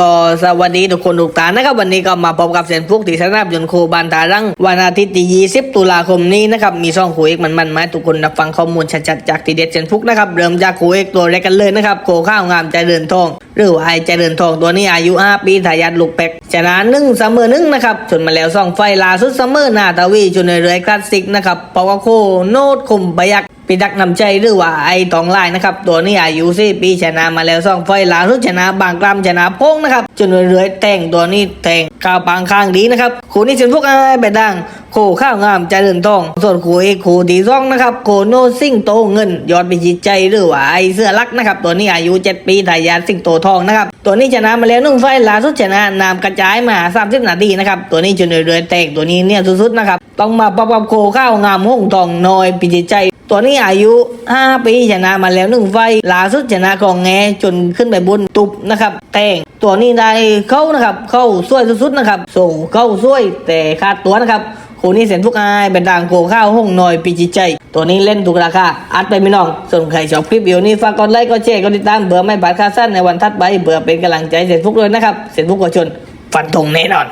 ก็สวัสดีทุกคนทุกท่านนะครับวันนี้ก็มาพบกับเซนฟุกที่สนามยนโคบานตารังวันอาทิตย์ที่20 ตุลาคมนี้นะครับมีช่องคูเอกมันมันมาให้ทุกคนรับฟังข้อมูลชัดๆจากทีเด็ดเซนฟุกนะครับเริ่มจากคูเอกตัวแรกกันเลยนะครับโคข้าวงามใจเดินทองหรือว่าไอใจเดินทองตัวนี้อายุ5ปีทายาทลูกเป็กชนะหนึ่งเสมอหนึ่งนะครับจนมาแล้วสองไฟลาสุดเสมอหน้าตาวีจนเรื่อยๆคลาสสิกนะครับเพราะว่าโคโนดคมประยัก พิทักษ์นำใจหรือว่าไอ้ตองไลายนะครับ ตัวนี้อายุสี่ปีชนะมาแล้วสองไฟล์หลาสุดชนะบางกลำชนะโป้งนะครับ จนเรื่อยๆแต่งตัวนี้แต่งกาวปางข้างดีนะครับคู่นี้เชนพวกไอ้ไปดังโคข้าวงามเจเริญทอง ส่วนคู่เอกคู่ที่สองนะครับโคโนซิ่งโตเงิน ยอดพิจิตใจหรือว่าไอ้เสื้อลักนะครับ ตัวนี้อายุเจ็ดปีทายาทสิงโตทองนะครับ ตัวนี้ชนะมาแล้วหนึ่งไฟล์หลาสุดชนะนำกระจายมาสามสิบนาทีนะครับ ตัวนี้จนเรื่อยๆแต่งตัวนี้เนี่ยสุดๆนะครับต้องมาประกอบโคข้าวงามห้องทองน้อยพิจิตใจ ตัวนี้อายุ 5 ปีชนะมาแล้วหนึ่งไฟล่าสุดชนะกองแงจนขึ้นไปบนตุบนะครับแต่งตัวนี้ได้เข้านะครับ เข้าสวยสุดๆนะครับ ส่งเข้าสวยแต่ขาดตัวนะครับคู่นี้เสียนทุกอายเป็นด่างโกข้าวห้องหน่อยปีจิใจ ตัวนี้เล่นถูกราคาอัดไปไม่น้อง ส่วนใครชอบคลิปวิดีโอนี้ฝากกดไลค์กดแชร์กดติดตามเบื่อไม่บาดค่าสั้นในวันทัดไปเบื่อเป็นกำลังใจเสียนทุกเลยนะครับเสียนทุกกชนฟันธงแน่นอน